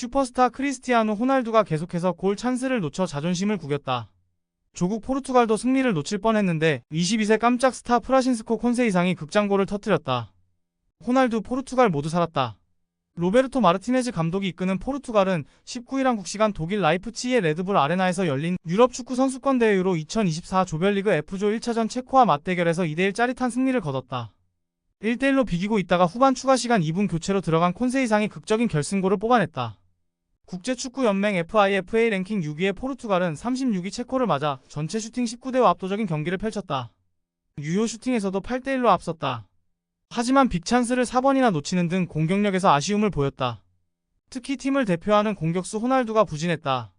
슈퍼스타 크리스티아노 호날두가 계속해서 골 찬스를 놓쳐 자존심을 구겼다. 조국 포르투갈도 승리를 놓칠 뻔했는데 22세 깜짝 스타 프라신스코 콘세 이상이 극장골을 터뜨렸다. 호날두 포르투갈 모두 살았다. 로베르토 마르티네즈 감독이 이끄는 포르투갈은 19일 한국 시간 독일 라이프치히의 레드불 아레나에서 열린 유럽 축구 선수권 대회 유로 2024 조별리그 F조 1차전 체코와 맞대결에서 2대1 짜릿한 승리를 거뒀다. 1대1로 비기고 있다가 후반 추가 시간 2분 교체로 들어간 콘세 이상이 극적인 결승골을 뽑아냈다. 국제축구연맹 FIFA 랭킹 6위의 포르투갈은 36위 체코를 맞아 전체 슈팅 19대와 압도적인 경기를 펼쳤다. 유효 슈팅에서도 8대1로 앞섰다. 하지만 빅찬스를 4번이나 놓치는 등 공격력에서 아쉬움을 보였다. 특히 팀을 대표하는 공격수 호날두가 부진했다.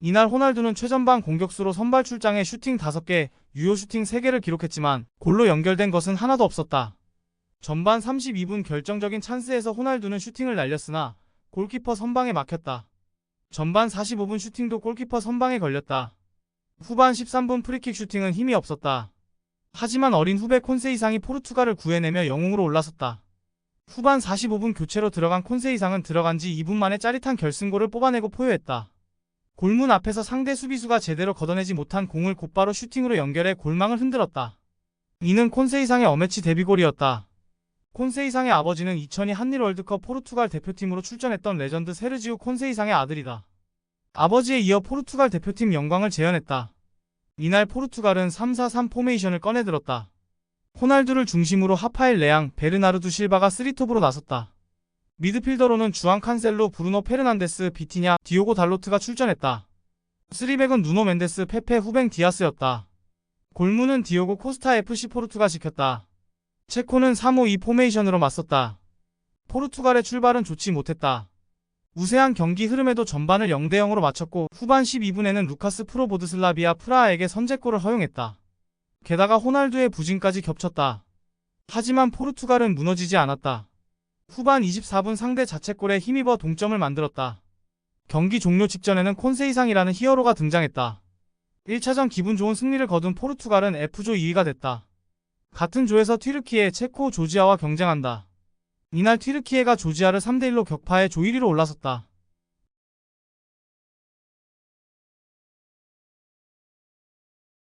이날 호날두는 최전방 공격수로 선발 출장에 슈팅 5개, 유효 슈팅 3개를 기록했지만 골로 연결된 것은 하나도 없었다. 전반 32분 결정적인 찬스에서 호날두는 슈팅을 날렸으나 골키퍼 선방에 막혔다. 전반 45분 슈팅도 골키퍼 선방에 걸렸다. 후반 13분 프리킥 슈팅은 힘이 없었다. 하지만 어린 후배 콘세 이상이 포르투갈을 구해내며 영웅으로 올라섰다. 후반 45분 교체로 들어간 콘세 이상은 들어간 지 2분 만에 짜릿한 결승골을 뽑아내고 포효했다. 골문 앞에서 상대 수비수가 제대로 걷어내지 못한 공을 곧바로 슈팅으로 연결해 골망을 흔들었다. 이는 콘세 이상의 어매치 데뷔골이었다. 콘세 이상의 아버지는 2002 한일 월드컵 포르투갈 대표팀으로 출전했던 레전드 세르지우 콘세 이상의 아들이다. 아버지에 이어 포르투갈 대표팀 영광을 재현했다. 이날 포르투갈은 3-4-3 포메이션을 꺼내들었다. 호날두를 중심으로 하파엘 레앙, 베르나르두 실바가 3톱으로 나섰다. 미드필더로는 주앙 칸셀로, 브루노 페르난데스, 비티냐, 디오고 달로트가 출전했다. 3백은 누노 멘데스, 페페, 후뱅 디아스였다. 골문은 디오고 코스타 FC 포르투가 지켰다. 체코는 3-5-2 포메이션으로 맞섰다. 포르투갈의 출발은 좋지 못했다. 우세한 경기 흐름에도 전반을 0대0으로 마쳤고 후반 12분에는 루카스 프로보드슬라비아 프라하에게 선제골을 허용했다. 게다가 호날두의 부진까지 겹쳤다. 하지만 포르투갈은 무너지지 않았다. 후반 24분 상대 자책골에 힘입어 동점을 만들었다. 경기 종료 직전에는 콘세이상이라는 히어로가 등장했다. 1차전 기분 좋은 승리를 거둔 포르투갈은 F조 2위가 됐다. 같은 조에서 튀르키예, 체코, 조지아와 경쟁한다. 이날 튀르키예가 조지아를 3대1로 격파해 조 1위로 올라섰다.